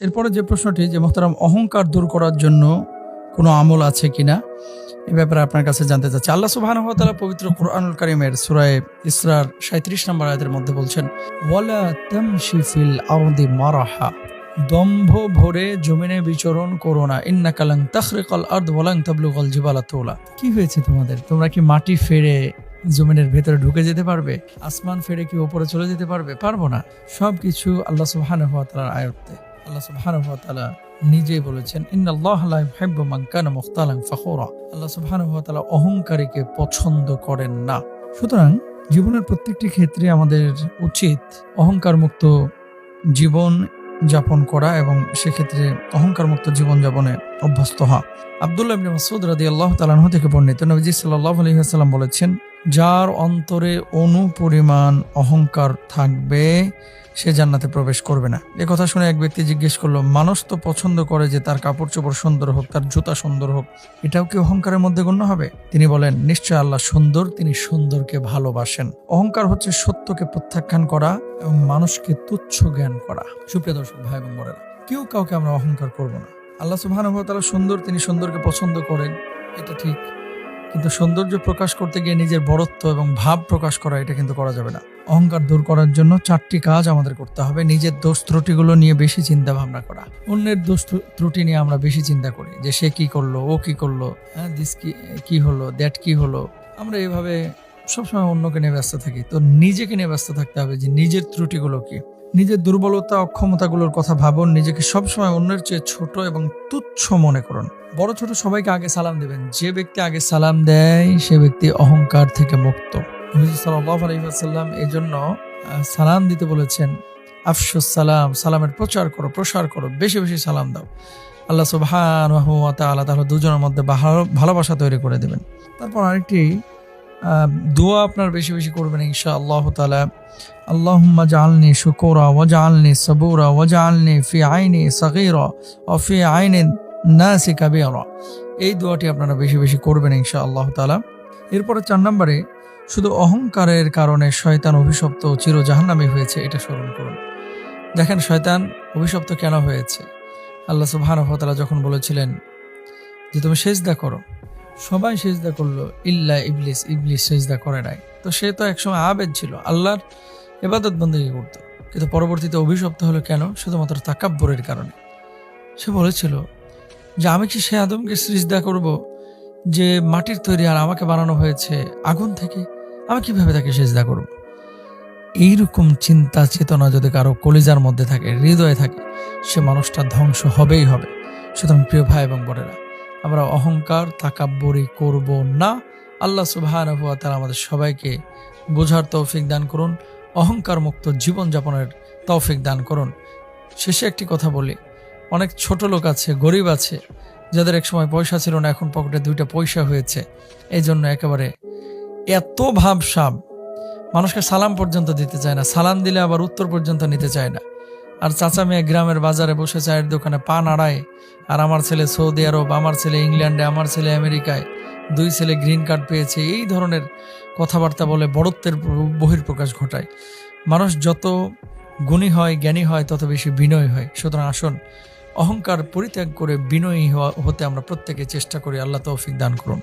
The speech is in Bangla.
এরপরে যে প্রশ্নটি যে মোহতারাম, অহংকার দূর করার জন্য কোনো আমল আছে কিনা, এ ব্যাপারে আপনার কাছে জানতে চাচ্ছি। আল্লাহ তাআলা পবিত্র কোরআনুল কারীমের সূরা ইসরার 37 নম্বর আয়াতের মধ্যে বলছেন, ওয়ালা মারাহা, দম্ভ ভরে জমিনে বিচরণ করো না। ইন্নাকা লান তাখরিকাল আরদ ওয়া লান তাবলুগাল জিবালা তুলা। কি হয়েছে তোমাদের? তোমরা কি মাটি ফেরে জমিনের ভেতরে ঢুকে যেতে পারবে? আসমান ফেরে কি উপরে চলে যেতে পারবে? পারব না। সবকিছু আল্লাহ সুবহানাহু ওয়া তাআলার আয়ত্তে। আল্লাহ তাআলা নিজেই বলেছেন, ইন্নাল্লাহ লা ইউহিব্বু কানা মুখতালান ফাখুরা। আল্লাহ তাআলা অহংকারীকে পছন্দ করেন না। সুতরাং জীবনের প্রত্যেকটি ক্ষেত্রে আমাদের উচিত অহংকার মুক্ত জীবন যাপন করা এবং সেক্ষেত্রে অহংকার মুক্ত জীবন যাপনে অভ্যস্ত হওয়া। আব্দুল্লাহ ইবনে মাসউদ রাদিয়াল্লাহু তাআলা থেকে বর্ণিত নবীজি সাল্লাল্লাহু আলাইহি ওয়াসাল্লাম বলেছেন যার অন্তরে অনু পরিমাণ অহংকার থাকবে, সে জান্নাতে প্রবেশ করবে না। এ কথা শুনে এক ব্যক্তি জিজ্ঞেস করল, মানুষ তো পছন্দ করে যে তার কাপড় চোপড় সুন্দর হোক, তার জুতা সুন্দর হোক, এটাও কি অহংকারের মধ্যে গণ্য হবে? তিনি বলেন, নিশ্চয় আল্লাহ সুন্দর, তিনি সুন্দরকে ভালোবাসেন। অহংকার হচ্ছে সত্যকে প্রত্যাখ্যান করা এবং মানুষকে তুচ্ছ জ্ঞান করা। সুপ্রিয় দর্শক, ভাই এবং বোনেরা, কেউ কাউকে আমরা অহংকার করব না। আল্লাহ তাআলা সুন্দর, তিনি সুন্দরকে পছন্দ করেন, এটা ঠিক। কিন্তু সৌন্দর্য প্রকাশ করতে গিয়ে নিজের বড়ত্ব এবং ভাব প্রকাশ করা, এটা কিন্তু করা যাবে না। অহংকার দূর করার জন্য চারটি কাজ আমাদের করতে হবে। নিজের দোষ ত্রুটিগুলো নিয়ে বেশি চিন্তা ভাবনা করা। অন্যের দোষ ত্রুটি নিয়ে আমরা বেশি চিন্তা করি। যে সে কি করল, ও কি করল হ্যাঁ দিস কি হলো দ্যাট কি হলো? আমরা এইভাবে সবসময় অন্যকে নিয়ে ব্যস্ত থাকি। তো নিজেকে নিয়ে ব্যস্ত থাকতে হবে যে নিজের ত্রুটিগুলো কি? নিজের দুর্বলতা, অক্ষমতাগুলোর কথা ভাবুন, নিজেকে সবসময় অন্যের চেয়ে ছোট এবং তুচ্ছ মনে করুন। বড় ছোট সবাইকে আগে সালাম দেবেন। যে ব্যক্তি আগে সালাম দেয়, সে ব্যক্তি অহংকার থেকে মুক্ত। সাল্লাল্লাহু এই জন্য সালাম দিতে বলেছেন, আফসুস সালাম, সালামের প্রচার করো, প্রসার করো, বেশি বেশি সালাম দাও। আল্লাহ তাআলা তাহলে দুজনের মধ্যে ভালো- ভালোবাসা তৈরি করে দেবেন। তারপর আরেকটি দোয়া আপনার বেশি বেশি করবেন ইনশাআল্লাহ তাআলা। আল্লাহুম্মা জাআলনি শুকুরা ওয়া জাআলনি সাবুরা ওয়া জাআলনি ফি আইনি সাগীরা ওয়া ফি আইনি নাসি কাবীরা। এই দোয়াটি আপনারা বেশি বেশি করবেন ইনশাআল্লাহ তাআলা। এরপরে চার নম্বরে, শুধু অহংকারের কারণে শয়তান অভিশপ্ত ও চির জাহান্নামী হয়েছে, এটা স্মরণ করুন। দেখেন শয়তান অভিশপ্ত কেন হয়েছে? আল্লাহ সুবহানাহু ওয়া যখন বলেছিলেন যে, তুমি সেজদা করো। সবাই সেজদা করল, ইল্লা ইবলিস ইবলিস সেজদা করে নাই। তো সে তো একসময় আবেদ ছিল, আল্লাহর এবাদত বন্দেগী করতো। কিন্তু পরবর্তীতে অভিশপ্ত হলো কেন? শুধুমাত্র তাকাব্বরের কারণে। সে বলেছিল যে, আমি কি সে আদমকে সৃজদা করব যে মাটির তৈরি আর আমাকে বানানো হয়েছে আগুন থেকে? আমি কীভাবে তাকে সেজদা করব? এইরকম চিন্তা, চেতনা যদি কারও কলিজার মধ্যে থাকে, হৃদয়ে থাকে, সে মানুষটা ধ্বংস হবেই হবে। সুতরাং প্রিয় ভাই এবং বোনেরা আমরা অহংকার তাকাব্বরি করব না। আল্লাহ সুবহানাহু ওয়া তাআলা আমাদের সবাইকে বোঝার তৌফিক দান করুন অহংকার মুক্ত জীবনযাপনের তৌফিক দান করুন। শেষে একটি কথা বলি, অনেক ছোট লোক আছে, গরিব আছে, যাদের এক সময় পয়সা ছিল না, এখন পকেটে দুইটা পয়সা হয়েছে। এই জন্য একেবারে এত ভাবসাব, মানুষকে সালাম পর্যন্ত দিতে চায় না, সালাম দিলে আবার উত্তর পর্যন্ত নিতে চায় না। আর চাচা মেয়ে গ্রামের বাজারে বসে চায়ের দোকানে পা নাড়ায় আর আমার ছেলে সৌদি আরব, আমার ছেলে ইংল্যান্ডে, আমার ছেলে আমেরিকায়। দুই ছেলে গ্রিন কার্ড পেয়েছে। এই ধরনের কথাবার্তা বলে বড়ত্বের বহির্প্রকাশ ঘটায়। মানুষ যত গুণী হয়, জ্ঞানী হয়, তত বেশি বিনয় হয়। সুতরাং আসুন, অহংকার পরিত্যাগ করে বিনয়ী হতে আমরা প্রত্যেকে চেষ্টা করি। আল্লাহ তৌফিক দান করুন।